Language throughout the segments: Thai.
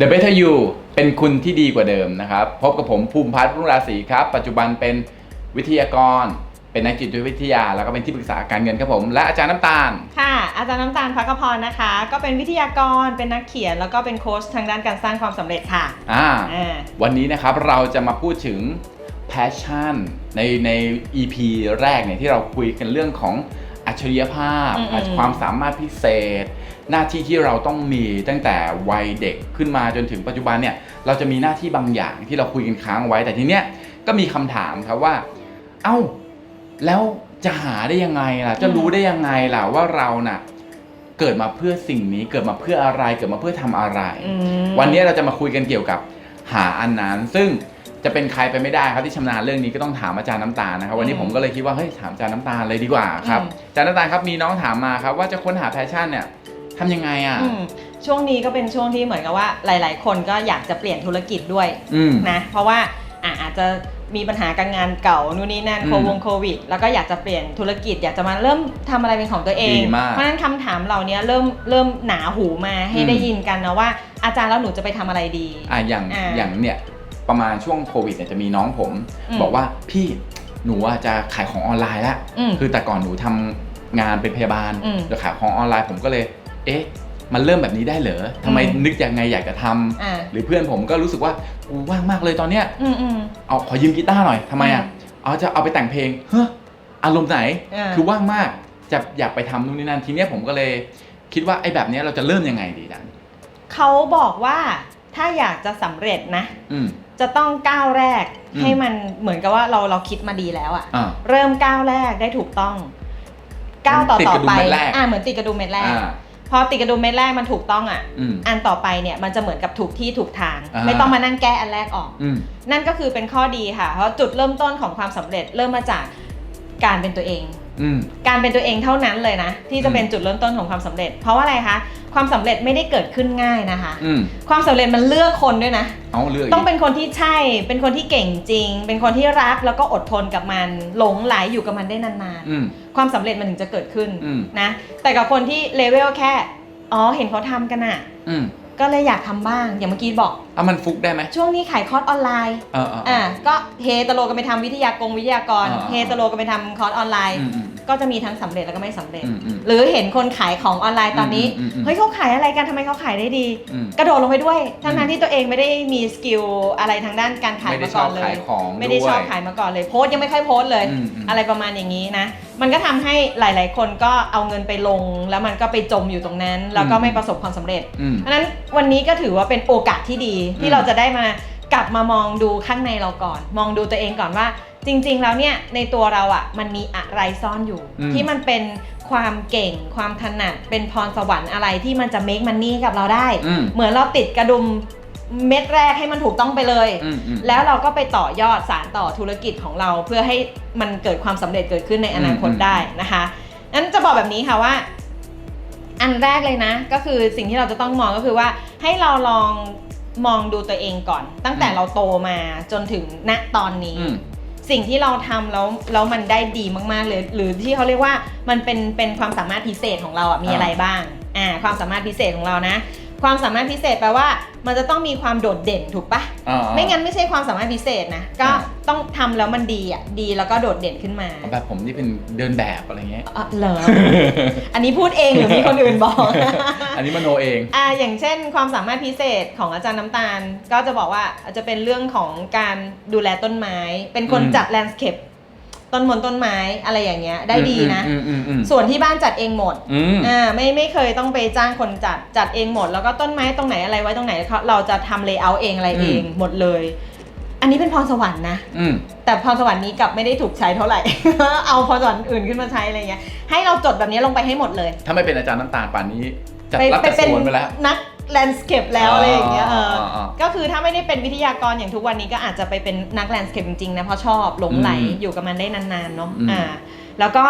The Better You เป็นคุณที่ดีกว่าเดิมนะครับ พบกับผมภูมิพัฒน์รุ่งราศีครับ ปัจจุบันเป็นวิทยากร เป็นนักจิตวิทยา แล้วก็เป็นที่ปรึกษาการเงินครับผม และอาจารย์น้ำตาล ค่ะ อาจารย์น้ำตาลพักพรนะคะ ก็เป็นวิทยากร เป็นนักเขียน แล้วก็เป็นโค้ชทางด้านการสร้างความสำเร็จค่ะ อ่า อ่า วันนี้นะครับเราจะมาพูดถึง passion ในใน EP แรกเนี่ยที่เราคุยกันเรื่องของอัจฉริยภาพอืมอืมความสามารถพิเศษ หน้าที่ที่เราต้องมีตั้งแต่วัยเด็กขึ้นมาจนถึงปัจจุบันเนี่ยเราจะมีหน้าที่บางอย่างที่เราคุยกันค้างไว้แต่ทีเนี้ยก็มีคำถามครับว่า เอ้าแล้วจะหาได้ยังไงล่ะ จะรู้ได้ยังไงล่ะว่าเราน่ะเกิดมาเพื่อสิ่งนี้เกิดมาเพื่ออะไรเกิดมาเพื่อทำอะไรอืมวันนี้เราจะมาคุยกันเกี่ยวกับหาอันนั้น ซึ่งจะเป็นใครไปไม่ได้ครับที่ชำนาญเรื่องนี้ก็ต้องถามอาจารย์น้ำตาลนะครับ วันนี้อืมผมก็เลยคิดว่าเฮ้ยถามอาจารย์น้ำตาลเลยดีกว่าครับอืมอาจารย์น้ำตาลครับมีน้องถามมาครับว่าจะค้นหาแพชชั่นเนี่ย ทำยังไงอะ อืมช่วงนี้ก็เป็นช่วงที่เหมือนกับว่าหลาย ๆ คนก็อยากจะเปลี่ยนธุรกิจด้วยอืม นะ เพราะว่าอะอาจจะมีปัญหาการงานเก่านู่นนี่นั่นอืมโควงโควิด แล้วก็อยากจะเปลี่ยนธุรกิจ อยากจะมาเริ่มทำอะไรเป็นของตัวเอง ดีมากเพราะฉะนั้นคำถามเหล่านี้เริ่มเริ่มหนาหูมาให้อืม ได้ยินกันนะว่า อาจารย์แล้วหนูจะไปทำอะไรดี อะอย่างอ่าอย่างเนี่ยประมาณช่วงโควิดเนี่ยจะมีน้องผม อืม บอกว่าพี่หนูอะจะขายของออนไลน์แล้ว อืม คือแต่ก่อนหนูทำงานเป็นพยาบาลอืมจะขายของออนไลน์ผมก็เลย เอ๊ะ มันเริ่มแบบนี้ได้เหรอทำไมอืมนึกยังไงอยากจะทำอ่าหรือเพื่อนผมก็รู้สึกว่าอูว่างมากเลยตอนเนี้ย อืมอืม เอาขอยืมกีตาร์หน่อยทำไมอะอืมเอาจะเอาไปแต่งเพลงเฮ้ออารมณ์ไหน อ่า คือว่างมากจะอยากไปทำนู่นนี่นั่นทีเนี้ยผมก็เลยคิดว่าไอ้แบบเนี้ยเราจะเริ่มยังไงดีดันเขาบอกว่าถ้าอยากจะสำเร็จนะ อืม จะต้องก้าวแรกอืม ให้มันเหมือนกับว่าเราเราคิดมาดีแล้วอะอ่า เริ่มก้าวแรกได้ถูกต้อง ก้าวต่อติดต่อกระดุมไปเม็ดแรก อ่าเหมือนติดกระดุมเม็ดแรก อ่า พอติดกระดุมเม็ดแรกมันถูกต้องอะอืม อันต่อไปเนี่ยมันจะเหมือนกับถูกที่ถูกทาง อ่า ไม่ต้องมานั่งแก้อันแรกออก อืม นั่นก็คือเป็นข้อดีค่ะ เพราะจุดเริ่มต้นของความสำเร็จเริ่มมาจากการเป็นตัวเอง อืม การเป็นตัวเองเท่านั้นเลยนะ ที่จะเป็นจุดเริ่มต้นของความสำเร็จ เพราะว่าอะไรคะ ความสำเร็จไม่ได้เกิดขึ้นง่ายนะคะ อืม ความสำเร็จมันเลือกคนด้วยนะ เอาเลือกต้องอีกเป็นคนที่ใช่ เป็นคนที่เก่งจริง เป็นคนที่รักแล้วก็อดทนกับมัน หลงไหลอยู่กับมันได้นานอืม ๆ ความสำเร็จมันถึงจะเกิดขึ้นอืม นะ แต่กับคนที่เลเวลแค่ อ๋อ เห็นเขาทำกันอะอืม ก็เลยอยากทำบ้าง อย่างเมื่อกี้บอก อะมันฟุกได้ไหมช่วงนี้ขายคอร์สออนไลน์ เออเออเออ่าอก็เฮตโลกันไปทำวิทยากรวิทยากร อ่า เฮตโลกันไปทำคอร์สออนไลน์ อืมอืมก็จะมีทั้งสำเร็จแล้วก็ไม่สำเร็จ อืมอืม หรือเห็นคนขายของออนไลน์ตอนนี้ อืมอืมอืม เฮ้ยเขาขายอะไรกันทำไมเขาขายได้ดี อืม กระโดดลงไปด้วย ทั้งอืนั้นมที่ตัวเองไม่ได้มีสกิลอะไรทางด้านการขายไม่ได้มาชก่ออบนเลขายย ของไม่ได้ชอบด้วยขายมาก่อนเลย โพสต์ยังไม่ค่อยโพสต์เลย อืมอืม อะไรประมาณอย่างนี้นะ มันก็ทำให้หลาย ๆ คนก็เอาเงินไปลง แล้วมันก็ไปจมอยู่ตรงนั้น แล้วก็ไม่ประสบความสำเร็จอืมเพราะฉะนั้นวันนี้ก็ถือว่าเป็นโอกาสที่ดีที่อืมเราจะได้มากลับมามองดูข้างในเราก่อน มองดูตัวเองก่อนว่า จริง ๆ แล้วเนี่ยในตัวเราอะ่ะมันมีอะไรซ่อนอยู่อืมที่มันเป็นความเก่งความถนัดเป็นพรสวรรค์อะไรที่มันจะ make money กับเราได้อืมเหมือนเราติดกระดุม เม็ดแรกให้มันถูกต้องไปเลย อืมอืม แล้วเราก็ไปต่อยอดสารต่อธุรกิจของเราเพื่อให้มันเกิดความสำเร็จเกิดขึ้นในอนาคตอืม ได้นะคะนั้นจะบอกแบบนี้ค่ะว่า อันแรกเลยนะ ก็คือสิ่งที่เราจะต้องมองก็คือว่า ให้เราลองมองดูตัวเองก่อน ตั้งแต่เราโตมาจนถึงณตอนนี้ อืม สิ่งที่เราทำแล้วแล้วมันได้ดีมากๆเลย หรือที่เขาเรียกว่ามันเป็นเป็นความสามารถพิเศษของเราอะมีอ่าอะไรบ้างอ่าความสามารถพิเศษของเรานะ ความสามารถพิเศษแปลว่า มันจะต้องมีความโดดเด่นถูกปะอ่าไม่งั้นไม่ใช่ความสามารถพิเศษนะ ก็อ่าต้องทำแล้วมันดีอะดีแล้วก็โดดเด่นขึ้นมาเอาแบบผมนี่เป็นเดินแบบอะไรเงี้ยอะเหรอ อันนี้พูดเองหรือมีคนอื่นบอก อันนี้มโนเอง อ่าอย่างเช่นความสามารถพิเศษของอาจารย์น้ำตาล ก็จะบอกว่าอาจจะเป็นเรื่องของการดูแลต้นไม้ เป็นคนอืม จัดแลนด์สเคป ต้นมนต้นไม้อะไรอย่างเงี้ยได้ดีนะ อืมอืมอืมส่วนที่บ้านจัดเองหมดอืมอ่าไม่ไม่เคยต้องไปจ้างคนจัดจัดเองหมด แล้วก็ต้นไม้ตรงไหนอะไรไว้ตรงไหนเขาเราจะทำเลเยอร์เองอะไรเองหมดเลย อันนี้เป็นพรสวรรค์นะ อืม แต่พรสวรรค์นี้กลับไม่ได้ถูกใช้เท่าไหร่ เอาพรสวรรค์อื่นขึ้นมาใช้อะไรเงี้ยให้เราจดแบบนี้ลงไปให้หมดเลยถ้าไม่เป็นอาจารย์น้ำตาลป่านนี้จัดไปรับไปจัดเป็นสวนไปแล้วนัก แลนด์สเคปแล้วอะไรอย่างเงี้ยเออออก็คือถ้าไม่ได้เป็นวิทยากรอย่างทุกวันนี้ก็อาจจะไปเป็นนักแลนด์สเคปจริงๆนะเพราะชอบหลงไหลอืมอยู่กับมันได้นานๆเนาะอืมอ่าแล้วก็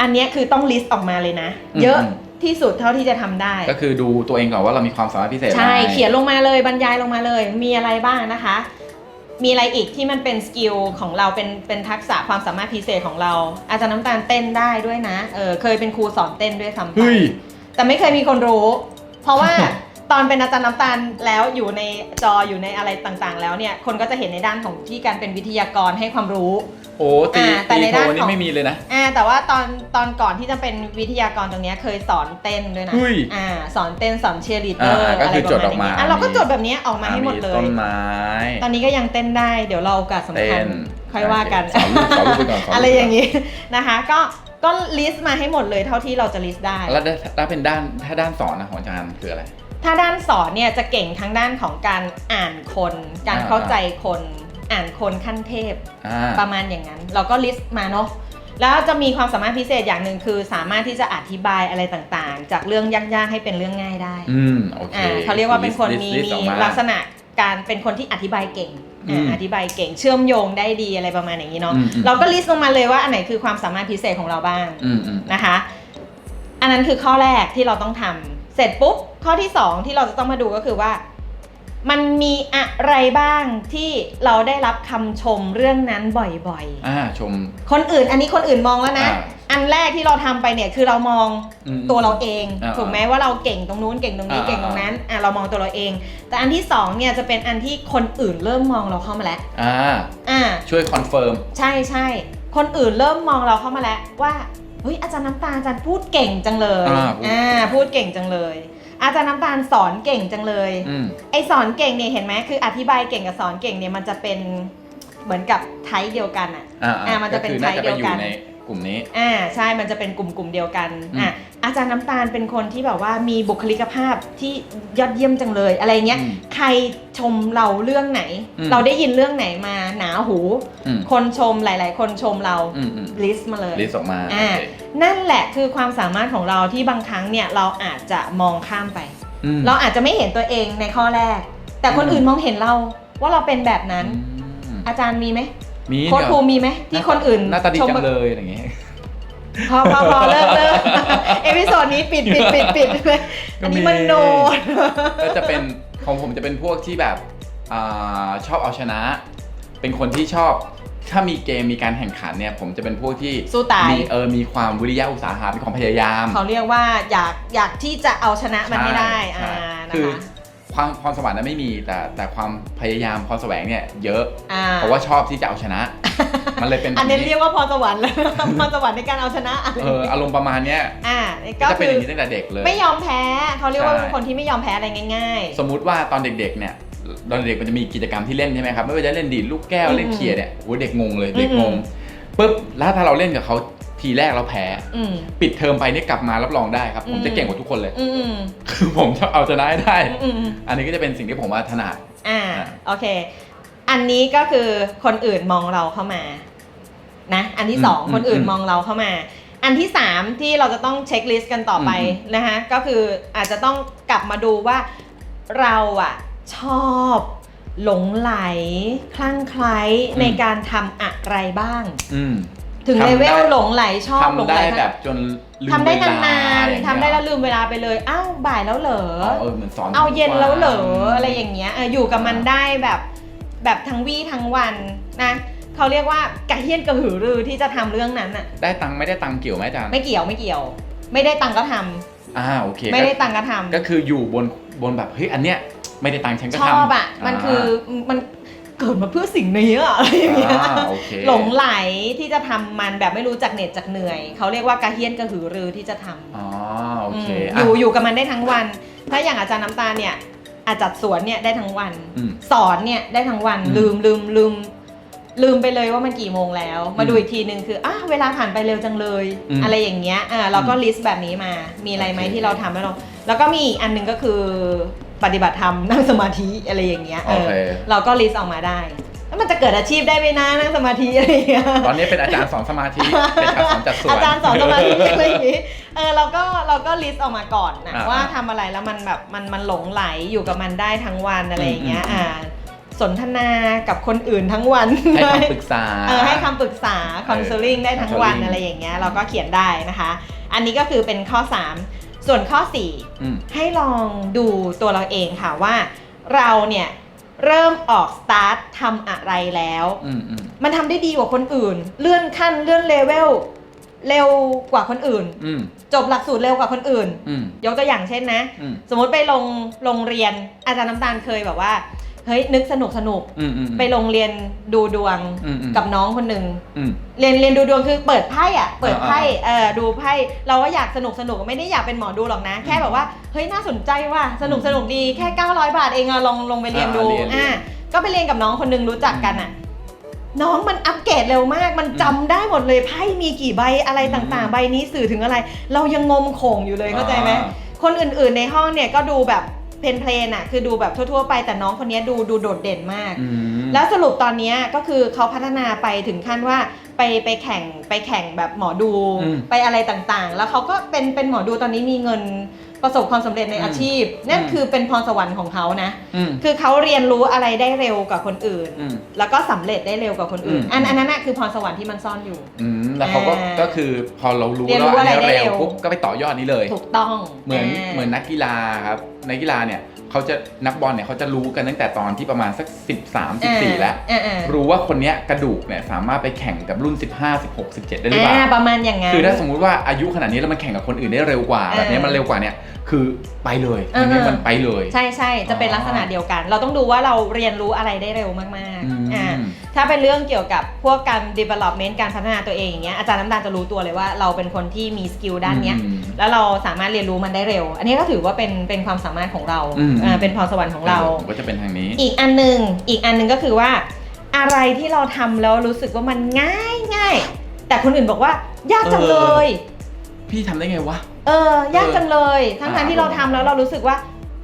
อันเนี้ยคือต้องลิสต์ออกมาเลยนะอืมเยอะที่สุดเท่าที่จะทำได้ ก็คือดูตัวเองก่อนว่าเรามีความสามารถพิเศษใช่อะไรเขียนลงมาเลยบรรยายลงมาเลย มีอะไรบ้างนะคะ มีอะไรอีกที่มันเป็นสกิลของเราเป็นเป็นทักษะความสามารถพิเศษของเรา อาจารย์น้ำตาลเต้นได้ด้วยนะเออเคยเป็นครูสอนเต้นด้วยซ้ำไปเฮ้ยแต่ไม่เคยมีคนรู้ เพราะว่าตอนเป็นอาจารย์น้ำตาลแล้วอยู่ในจออยู่ในอะไรต่างๆ แล้วเนี่ยคนก็จะเห็นในด้านของที่การเป็นวิทยากรให้ความรู้ โอ้ตีอ่าแต่ตีในโทด้านของ นี่ไม่มีเลยนะ อ่าแต่ว่าตอนตอนก่อนที่จะเป็นวิทยากรตรงเนี้ยเคยสอนเต้นด้วยนะเฮ้ยอ่าสอนเต้นสอนเชียร์ลีดเดอร์อ่าก็อะไรคือประจดมาณออกมานี้อะเราก็จดแบบเนี้ยออกมาให้หมดเลต้ยนไม้ ตอนนี้ก็ยังเต้นได้เดี๋ยวเราโอกาสสำเต้คัญนค่อยว่ากัน สอนลูกสอนลูกไปก่อนสอนลูกอะไรอย่างนี้ นะคะ ก็ ก็ลิสต์มาให้หมดเลยเท่าที่เราจะลิสต์ได้ แล้วถ้าเป็นด้านถ้าด้านสอนนะของอาจารย์คืออะไร ถ้าด้านสอนเนี่ยจะเก่งทั้งด้านของการอ่านคน การอ่าเข้าใจคนอ่านคนขั้นเทพอ่าประมาณอย่างนั้น เราก็ลิสต์มาเนาะแล้วจะมีความสามารถพิเศษอย่างหนึ่งคือ สามารถที่จะอธิบายอะไรต่างๆ จากเรื่องยากๆให้เป็นเรื่องง่ายได้ อืมโอเคอ่าเขาเรียกว่าเป็นคนลิสต์มีลิสต์มีออกาลักษณะการเป็นคนที่อธิบายเก่ง อืมอ่าอธิบายเก่งเชื่อมโยงได้ดีอะไรประมาณอย่างนี้เนาะอืมอืมเราก็ลิสต์ลงมาเลยว่าอันไหนคือความสามารถพิเศษของเราบ้างอืมอืมนะคะ อันนั้นคือข้อแรกที่เราต้องทำเสร็จปุ๊บข้อที่สองที่เราจะต้องมาดูก็คือว่า มันมีอะไรบ้างที่เราได้รับคำชมเรื่องนั้นบ่อยอ่าชม ๆ คนอื่นอันนี้คนอื่นมองแล้วนะ อ่าอันแรกที่เราทำไปเนี่ยคือเรามองอืมตัวเราเอง อ่าถูกไหมว่าเราเก่งตรงนู้นเก่งตรงนี้อ่า เก่งตรงนั้นอะเรามองตัวเราเอง แต่อันที่สองเนี่ยจะเป็นอันที่คนอื่นเริ่มมองเราเข้ามาแล้วอ่าอ่า ช่วยคอนเฟิร์ม ใช่ใช่ คนอื่นเริ่มมองเราเข้ามาแล้วว่า เฮ้ยอาจารย์น้ำตาลอาจารย์พูดเก่งจังเลยอ่าพูดอ่าพูดเก่งจังเลย อาจารย์น้ำตาลสอนเก่งจังเลย อืม ไอสอนเก่งเนี่ยเห็นไหมคืออธิบายเก่งกับสอนเก่งเนี่ยมันจะเป็นเหมือนกับไทป์เดียวกันอะอ่าอ่ามันจะเป็นก็คือน่าจะไทป์เดีไปยวอยู่กัน ใน กลุ่มนี้ อ่าใช่มันจะเป็นกลุ่มกลุ่มเดียวกันอืม อะอาจารย์น้ำตาลเป็นคนที่แบบว่ามีบุคลิกภาพที่ยอดเยี่ยมจังเลยอะไรเงี้ย อืม ใครชมเราเรื่องไหน อืม เราได้ยินเรื่องไหนมาหนาหู อืมคนชมหลาย ๆ คนชมเราอืมอืมลิสต์มาเลย ลิสต์ออกมาอ่า โอเคนั่นแหละคือความสามารถของเราที่บางครั้งเนี่ยเราอาจจะมองข้ามไป อืม เราอาจจะไม่เห็นตัวเองในข้อแรก แต่คนอืม อื่นมองเห็นเราว่าเราเป็นแบบนั้น อืมอาจารย์มีไหม มีโค้ชเดี๋ยวภูมิมีไหมที่คนอื่นหน้าตาดีชมจังเลยอย่างเงี้ยพอพอพอเลิกเลิกเอพิโซดนี้ปิดปิดปิดปิดอันนี้มันโนดก็จะเป็นของผมจะเป็นพวกที่แบบอาชอบเอาชนะ เป็นคนที่ชอบถ้ามีเกมมีการแข่งขันเนี่ย ผมจะเป็นพวกที่สู้ตายมีเออมีความวิริยะอุตสาหะมีความพยายาม เขาเรียกว่าอยากอยากที่จะเอาชนะมันให้ได้ใช่อ่าใช่นะคือคะ ความความสวรรค์นั้นไม่มีแต่แต่ความพยายามความแสวงเนี่ยเยอะ อ่าเพราะว่าชอบที่จะเอาชนะ มันเลยเป็นแบบอันนี้เรียกว่าพรสวรรค์แล้วพรสวรรค์ในการเอาชนะอะไรเอออารมณ์ประมาณเนี้ยอ่าก็ก็จะเป็นคืออย่างนี้ตั้งแต่เด็กเลย ไม่ยอมแพ้เขาเรียกว่าใช่เป็นคนที่ไม่ยอมแพ้อะไรง่าย สมมุติว่าตอนเด็กๆเนี่ยตอนเด็กมันจะมีกิจกรรมที่เล่นใช่ไหมครับไม่ว่าจะเล่นดีดลูกแก้วอืมเล่นเขียดเนี่ยโอ้เด็กงงเลยเด็กอืมงงปุ๊บแล้วถ้าเราเล่นกับเขา ทีแรกเราแพ้ๆอืมปิดเทอมไปเนี่ยกลับมารับรองได้ครับ ผมอืมจะเก่งกว่าทุกคนเลยอืมอืมคือผมจะเอาชนะให้ได้อืมอืมอันนี้ก็จะเป็นสิ่งที่ผมว่าถนัดอ่าอ่าโอเค อันนี้ก็คือคนอื่นมองเราเข้ามา นะ อันที่สองอืมคนอื่นอืมมองเราเข้ามา อันที่สามที่เราจะต้องเช็คลิสต์กันต่อไปอืม นะคะก็คืออาจจะต้องกลับมาดูว่าเราอะชอบ หลงไหล คลั่งไคล้ในการทำอะไรบ้าง อืม ถึงทำเลเวลได้หลงไหลชอบหลงทำไหลได้แบบจนลืมทำได้เวลนานอย่งๆเงี้ยทำได้แล้วลืมเวลาไปเลยอ้าวบ่ายแล้วเหรออ๋อเออเหมือนสอนเอาเย็นแล้วเหรอทุกวันอะไรอย่างเงี้ยเอออยู่กับมันได้แบบแบบทั้งวี่ทั้งวันนะเขาเรียกว่ากระเฮี้ยนกระหือรือที่จะทำเรื่องนั้นอะได้ตังค์ไม่ได้ตังค์เกี่ยวไหมอาจารย์ไม่เกี่ยวไม่เกี่ยว ไม่ได้ตังค์ก็ทำอ่าโอเคไม่ได้ก็ตังค์ก็ทำก็คืออยู่บนบนแบบเฮ้ยอันเนี้ยไม่ได้ตังค์ฉันก็ชทำอบอะมันคือมัน เกิดมาเพื่อสิ่งนี้อะอะไรอย่างเงี้ยอ่าโอเค หลงไหลที่จะทำมันแบบไม่รู้จักเหน็ดจากเหนื่อยเขาเรียกว่ากระเฮี้ยนกระหือรือที่จะทำอ๋อโอเคอืมอะอยู่อยู่กับมันได้ทั้งวัน ถ้าอย่างอาจารย์น้ำตาลเนี่ยอาจัดสวนเนี่ยได้ทั้งวัน อืมสอนเนี่ยได้ทั้งวันอืมลืมลืมลืมลืมไปเลยว่ามันกี่โมงแล้ว มาดูอืมอีกทีหนึ่งคืออะเวลาผ่านไปเร็วจังเลย อืมอะไรอย่างเงี้ยอ่าเราก็อืมลิสต์แบบนี้มา มีอะไรไหมโอเค ที่เราทำแล้วเราแล้วก็มีอีกอันหนึ่งก็คือ ปฏิบัติธรรมนั่งสมาธิอะไรอย่างเงี้ยเอโออเค เราก็ลิสต์ออกมาได้ แล้วมันจะเกิดอาชีพได้ไหมนะนั่งสมาธิอะไรอย่างเงี้ย ตอนนี้เป็นอาจารย์สอนสมาธิ เป็นอาจารย์สอนจัดสวน อาจารย์สอนสมาธิอะไรอย่างงี้ เออเราก็เราก็ลิสต์ออกมาก่อนนะอ่าว่าทำอะไรแล้วมันแบบมันมันหลงไหลอยู่กับมันได้ทั้งวันอะไรอย่างเงี้ย อืม อ่า สนทนากับคนอื่นทั้งวัน ให้คำปรึกษา เออให้คำปรึกษาคอนซัลทิงได้ทั้งวัน counseling อะไรอย่างเงี้ยเราก็เขียนได้นะคะ อันนี้ก็คือเป็นข้อ 3 ส่วนข้อ4อืมให้ลองดูตัวเราเองค่ะว่า เราเนี่ยเริ่มออกสตาร์ททำอะไรแล้ว อืมอืมมันทำได้ดีกว่าคนอื่น เลื่อนขั้นเลื่อนเลเวลเร็วกว่าคนอื่น อืมจบหลักสูตรเร็วกว่าคนอื่น อืมยกตัวอย่างเช่นนะ อืม สมมติไปลงโรงเรียนอาจารย์น้ำตาลเคยแบบว่า เฮ้ยนึกสนุกสนุกอืมอืม ไปโรงเรียนดูดวงอืมอืม กับน้องคนหนึ่ง อืม เรียนเรียนดูดวงคือเปิดไพ่อะเปิดไพ่อ่าเออดูไพ่เราก็อยากสนุกสนุกไม่ได้อยากเป็นหมอดูหรอกนะ แค่แบบว่าเฮ้ยน่าสนใจว่ะสนุกสนุกดีแค่ 900 บาทเองอะลองลงไปเรียนดูอ่าเรียนเรียนอ่าก็ไปเรียนกับน้องคนหนึงรู้จักกันอะน้องมันอัปเกรดเร็วมาก มันจำได้หมดเลยไพ่มีกี่ใบอะไรต่างๆใบนี้สื่อถึงอะไร เรายังงมโขงอยู่เลยเข้าใจไหมอ่าคนอื่นๆในห้องเนี่ยก็ดูแบบ เพลนเพลนๆอะคือดูแบบทั่วๆไปแต่น้องคนนี้ดูดูโดดเด่นมาก อืมแล้วสรุปตอนเนี้ยก็คือเขาพัฒนาไปถึงขั้นว่าไปไปแข่งไปแข่งแบบหมอดูอืมไปอะไรต่างๆ แล้วเขาก็เป็นเป็นหมอดูตอนนี้มีเงินประสบความสำเร็จในอืมอาชีพ นั่นอืม คือเป็นพรสวรรค์ของเขานะ อืมคือเขาเรียนรู้อะไรได้เร็วกว่าคนอื่น อืม แล้วก็สำเร็จได้เร็วกว่าคนอื่น อืม อันอันนั้นน่ะคือพรสวรรค์ที่มันซ่อนอยู่ อืมแล้วเขาก็อ่าก็คือพอเรารู้เรียนแล้วรู้ว่าอันอะไรเนี้ยได้เร็วเร็ว ปุ๊บก็ไปต่อยอดนี้เลย ถูกต้องเหมือนาเหมือนนักกีฬาครับ ในกีฬาเนี่ย เขาจะนักบอลเนี่ยเขาจะรู้กันตั้งแต่ตอนที่ประมาณสัก 13 14 แล้วอ่าอ่ารู้ว่าคนเนี้ยกระดูกเนี่ยสามารถไปแข่งกับรุ่น 15 16 17 ได้หรือเปล่า อ่าประมาณอย่างงั้น คือถ้าสมมุติว่าอายุขนาดนี้แล้วมันแข่งกับคนอื่นได้เร็วกว่าเออแบบนี้มันเร็วกว่าเนี่ยคือไปเลยเอออันนี้มันไปเลย ใช่ใช่จะเป็นลักษณะเดียวกัน เราต้องดูว่าเราเรียนรู้อะไรได้เร็วมากอืม ๆอ่าถ้าเป็นเรื่องเกี่ยวกับพวกการ development การพัฒนาตัวเองอย่างเงี้ยอาจารย์น้ำตาลจะรู้ตัวเลยว่าเราเป็นคนที่มีสกิลด้านเนี้ย อืม แล้วเราสามารถเรียนรู้มันได้เร็ว อันนี้ก็ถือว่าเป็นเป็นความสามารถของเรา อืมอ่าเป็นพรสวรรค์ของเรา ผมก็จะเป็นทางนี้ อีกอันหนึ่งอีกอันหนึ่งก็คือว่า อะไรที่เราทำแล้วรู้สึกว่ามันง่ายง่ายแต่คนอื่นบอกว่ายากจังเลย พี่ทำได้ไงวะ เออ ยากจังเลยทั้งทอ่าที่เราทำแล้วเรารู้สึกว่า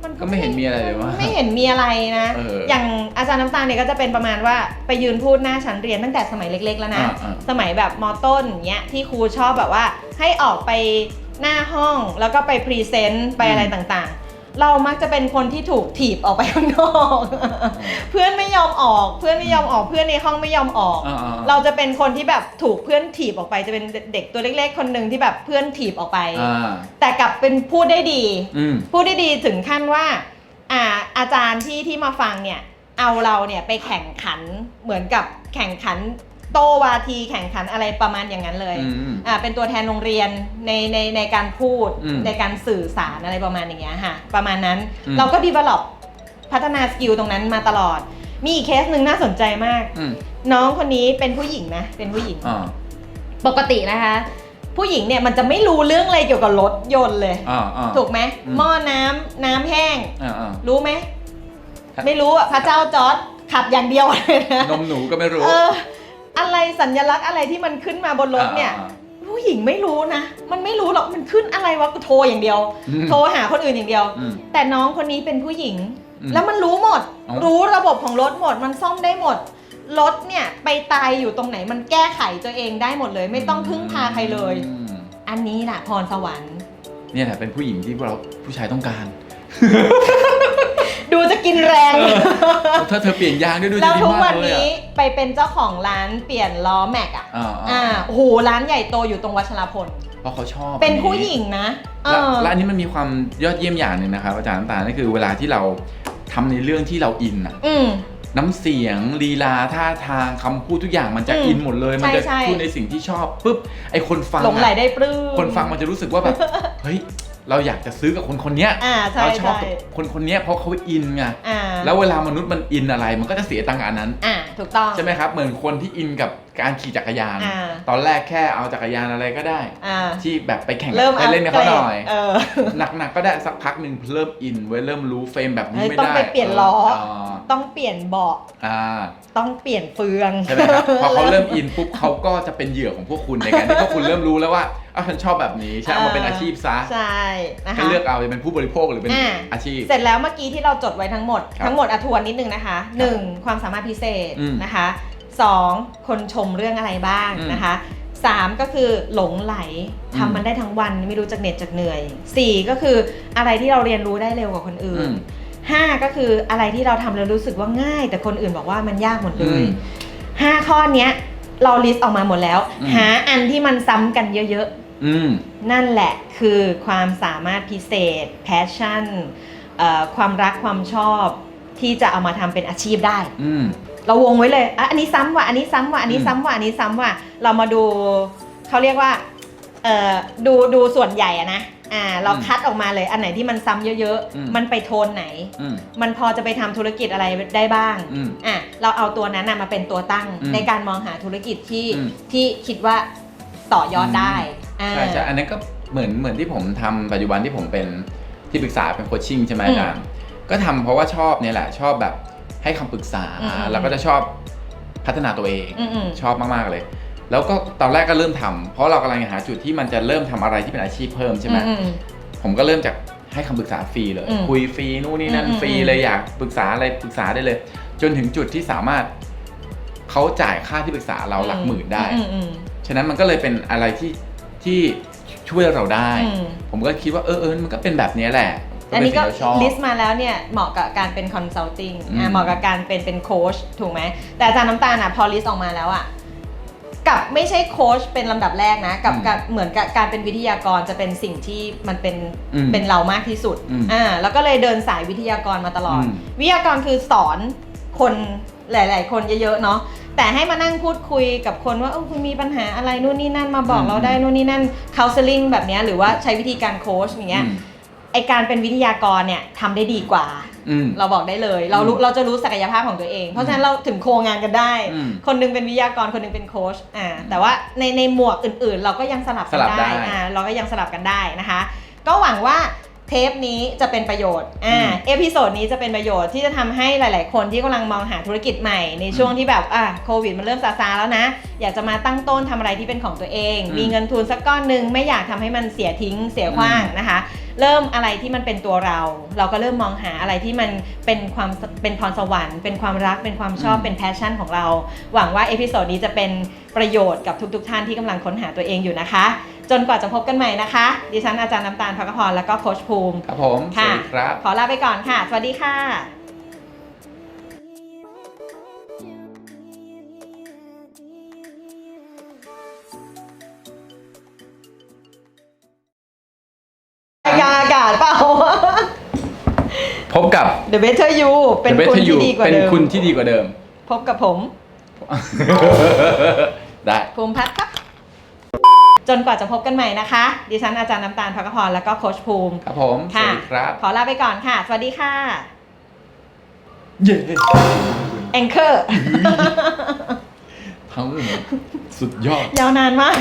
มันก็ไม่เห็นมีอะไรเลยวะไม่เห็นมีอะไรนะเออออย่างอาจารย์น้ำตาลเนี่ยก็จะเป็นประมาณว่าไปยืนพูดหน้าชั้นเรียนตั้งแต่สมัยเล็ก ๆ แล้วนะ อ่าอ่า สมัยแบบมต้นเนี้ยที่ครูชอบแบบว่าให้ออกไปหน้าห้องแล้วก็ไปพรีเซนต์ไปอะไรต่างๆ เรามักจะเป็นคนที่ถูกถีบออกไปข้างนอก เพื่อนไม่ยอมออก เพื่อนไม่ยอมออก เพื่อนในห้องไม่ยอมออก อ่าๆเราจะเป็นคนที่แบบถูกเพื่อนถีบออกไป จะเป็นเด็กตัวเล็ก ๆ คนหนึ่งที่แบบเพื่อนถีบออกไป อ่าแต่กลับเป็นพูดได้ดี อืม พูดได้ดีถึงขั้นว่าอ่าอาจารย์ที่ที่มาฟังเนี่ย เอาเราเนี่ยไปแข่งขันเหมือนกับแข่งขัน โตวาทีแข่งขันอะไรประมาณอย่างนั้นเลยอืม อ่าเป็นตัวแทนโรงเรียนในในในการพูดอืมในการสื่อสารอะไรประมาณอย่างเงี้ยค่ะประมาณนั้นอืม เราก็ develop พัฒนาสกิลตรงนั้นมาตลอด มีอีกเคสหนึ่งน่าสนใจมาก อืมน้องคนนี้เป็นผู้หญิงนะเป็นผู้หญิง อ่าปกตินะคะ ผู้หญิงเนี่ยมันจะไม่รู้เรื่องอะไรเกี่ยวกับรถยนต์เลย อ่าอ่า ถูกไหมอืม หม้อน้ำน้ำแห้ง อ่าอ่า รู้ไหม ครับ ไม่รู้อะพระเจ้าจอร์ดขับอย่างเดียวเลยนะนมหนูก็ไม่รู้ เออ อะไรสัญลักษณ์อะไรที่มันขึ้นมาบนรถเนี่ยอ่าผู้หญิงไม่รู้นะ มันไม่รู้หรอกมันขึ้นอะไรวะโทรอย่างเดียวอืมโทรหาคนอื่นอย่างเดียวอืมแต่น้องคนนี้เป็นผู้หญิงอืมแล้วมันรู้หมดเอ้ารู้ระบบของรถหมด มันซ่อมได้หมดรถเนี่ยไปตายอยู่ตรงไหนมันแก้ไขตัวเองได้หมดเลย ไม่ต้องพึ่งพาใครเลยอืมอันนี้แหละพรสวรรค์เนี่ยแหละเป็นผู้หญิงที่เราผู้ชายต้องการ ดูจะกินแรง ถ้าเธอเปลี่ยนยางด้วยดูแล้วดีทุกมาวักนเลยนี้อะไปเป็นเจ้าของร้านเปลี่ยนล้อแม็กอะอ่าอ่าอ่า โอ้โหร้านใหญ่โตอยู่ตรงวัชรพล เพราะเขาชอบเป็นอัผู้หญิงนะเอและอ และอันนี้มันมีความยอดเยี่ยมอย่างหนึ่งนะครับอาจารย์น้ำตาลนั่นคือเวลาที่เราทำในเรื่องที่เราอินอะอืม น้ำเสียงลีลาท่าทางคำพูดทุกอย่างมันจะอืมอินหมดเลย มันจะใช่ใช่ พูดในสิ่งที่ชอบปุ๊บไอคนฟังหลงไหลอะได้ปลื้ม คนฟังมันจะรู้สึกว่าแบบ เฮ้ย เราอยากจะซื้อกับคนคนเนี้ยอ่าใช่เราชอบใช่กับคนคนเนี้ยเพราะเขาอินไงอ่าแล้วเวลามนุษย์มันอินอะไร มันก็จะเสียตังค์อันนั้น อ่าถูกต้อง ใช่ไหมครับ เหมือนคนที่อินกับการขี่จักรยาน อ่า ตอนแรกแค่เอาจักรยานอะไรก็ได้ อ่าที่แบบไปแข่งเริ่มไปเล่นกับเขาหน่อย เออ หนักๆก็ได้สักพักหนึ่งเริ่มอินไว้ยเริ่มรู้เฟรมแบบนี้เฮ้ยไม่ต้องได้ไปเปลี่ยนล้อเออต้องเปลี่ยนเบาะอ่าต้องเปลี่ยนเฟือง ใช่ไหมครับพอเขาเริ่มอินปุ๊บเขาก็จะเป็นเหยื่อของพวกคุณในการที่พวกคุณเริ่มรู้แล้วว่า อ้าวฉันชอบแบบนี้ฉันเอามาเป็นอาชีพซะใช่นะก็คะเลือกเอาจะเป็นผู้บริโภคหรือเป็นอ่าอาชีพ เสร็จแล้วเมื่อกี้ที่เราจดไว้ทั้งหมดครับทั้งหมดอะทวนนิดนึงนะคะ 1. ความสามารถพิเศษอืมนะคะ 2. คนชมเรื่องอะไรบ้างอืมนะคะ 3. ก็คือหลงไหลอืมทำมันได้ทั้งวันไม่รู้จักเหน็ดจากเหนื่อย 4. ก็คืออะไรที่เราเรียนรู้ได้เร็วกว่าคนอื่อืนม5ก็คืออะไรที่เราทำแล้วรู้สึกว่าง่าย แต่คนอื่นบอกว่ามันยากหมดเลอืยม5ข้อเนี้ยเราลิสต์ออกมาหมดแล้วอืมหาอันที่มันซ้ำกันเยอะ อืมๆนั่นแหละคือความสามารถพิเศษ passion เอ่อความรักความชอบที่จะเอามาทำเป็นอาชีพได้ อืมเราวงไว้เลยอะอันนี้ซ้ำว่ะอันนี้ซ้ำว่ะอันนี้ซ้ำว่ะอันนี้ซ้ำว่ะเรามาดูเขาเรียกว่าเอ่อดูดูส่วนใหญ่อะนะอ่าเราอืมคัดออกมาเลยอันไหนที่มันซ้ำเยอะอืมๆมันไปโทนไหนอืมมันพอจะไปทำธุรกิจอะไรได้บ้างอืมอะเราเอาตัวนั้นนะมาเป็นตัวตั้งอืมในการมองหาธุรกิจที่อืมที่คิดว่าต่อยอดได้ อ่า ใช่ใช่อันนั้นก็เหมือนเหมือนที่ผมทำปัจจุบันที่ผมเป็นที่ปรึกษาเป็นโคชชิ่งใช่ไหมอืมอาจารย์ก็ทำเพราะว่าชอบเนี่ยแหละ ชอบแบบให้คำปรึกษา อืม แล้วก็จะชอบพัฒนาตัวเอง อืมอืมชอบมากๆเลย แล้วก็ตอนแรกก็เริ่มทำเพราะเรากำลังหาจุดที่มันจะเริ่มทำอะไรที่เป็นอาชีพเพิ่มใช่ไหม อืมผมก็เริ่มจากให้คำปรึกษาฟรีเลย อืมคุยฟรีนู่นนี่นั่นอืมฟรีเลยอยากปรึกษาอะไรปรึกษาได้เลย จนถึงจุดที่สามารถเขาจ่ายค่าที่ปรึกษาเราหลักหมื่นได้ อืมอืมฉะนั้นมันก็เลยเป็นอะไรที่ ที่ช่วยเราได้ อืม ผมก็คิดว่าเออเออมันก็เป็นแบบนี้แหละอันนี้ก็เป็สิ่งที่เราชอบ ลิสต์มาแล้วเนี่ยเหมาะกับการเป็นคอนซัลทิงอืมอะเหมาะกับการเป็นเป็นโค้ชถูกไหมแต่อาจารย์น้ำตาลอะพอลิสต์ออกมาแล้วอะกับไม่ใช่โค้ชเป็นลำดับแรกนะกับกับเหมือนกับการเป็นวิทยากรจะเป็นสิ่งที่มันเป็น อืม เป็นเรามากที่สุด อืมอ่า แล้วก็เลยเดินสายวิทยากรมาตลอด อืมวิทยากรคือสอนคนหลาย ๆ คนเยอะ ๆ เนาะ แต่ให้มานั่งพูดคุยกับคนว่าเออคุณมีปัญหาอะไรนู่นนี่นั่นมาบอกอืมเราได้นู่นนี่นั่น counseling แบบเนี้ยหรือว่าใช้วิธีการโค้ชอย่างเงี้ยอืมไอการเป็นวิทยากรเนี่ยทำได้ดีกว่าอืมเราบอกได้เลย เรารู้อืมเราจะรู้ศักยภาพของตัวเอง เพราะฉะนั้นเราถึงโครงงานกันได้อืมคนหนึงเป็นวิทยากรคนหนึงเป็นโค้ชอ่าแต่ว่าในในหมวกอื่นๆ เราก็ยังสลับกัสลับได้อ่าเราก็ยังสลับกันได้นะคะ ก็หวังว่า เทปนี้จะเป็นประโยชน์ อ่าอืมเอพิโซดนี้จะเป็นประโยชน์ที่จะทำให้หลาย ๆ คนที่กำลังมองหาธุรกิจใหม่ในช่วงที่แบบ อะโควิดมันเริ่มซาซาแล้วนะ อยากจะมาตั้งต้นทำอะไรที่เป็นของตัวเองอืมมีเงินทุนสักก้อนหนึ่งไม่อยากทำให้มันเสียทิ้งเสียขว้างอืมนะคะ เริ่มอะไรที่มันเป็นตัวเรา เราก็เริ่มมองหาอะไรที่มันเป็นความเป็นพรสวรรค์ เป็นความรัก เป็นความชอบอืมเป็นแพชชั่นของเรา หวังว่าเอพิโซดนี้จะเป็นประโยชน์กับทุก ๆทท่านที่กำลังค้นหาตัวเองอยู่นะคะ จนกว่าจะพบกันใหม่นะคะ ดิฉันอาจารย์น้ำตาลพักพรแล้วก็โคชภูมิ ครับผมสค่ะวัสดีครับ ขอลาไปก่อนค่ะ สวัสดีค่ะยาอากาศเปล่า พบกับ The Better You เป็น The คุณ Better ที่ You ดีกว่าเป็นเดิม คุณที่ดีกว่าเดิม พบกับผม ได้ ภูมิพัฒน์ครับ จนกว่าจะพบกันใหม่นะคะ ดิฉันอาจารย์น้ำตาลพักพรแล้วก็โคชภูมิ ครับผม สวัค่ะสดีครับ ขอลาไปก่อนค่ะ สวัสดีค่ะ เย้ Anchor ทั้งหมดสุดยอด ยาวนานมาก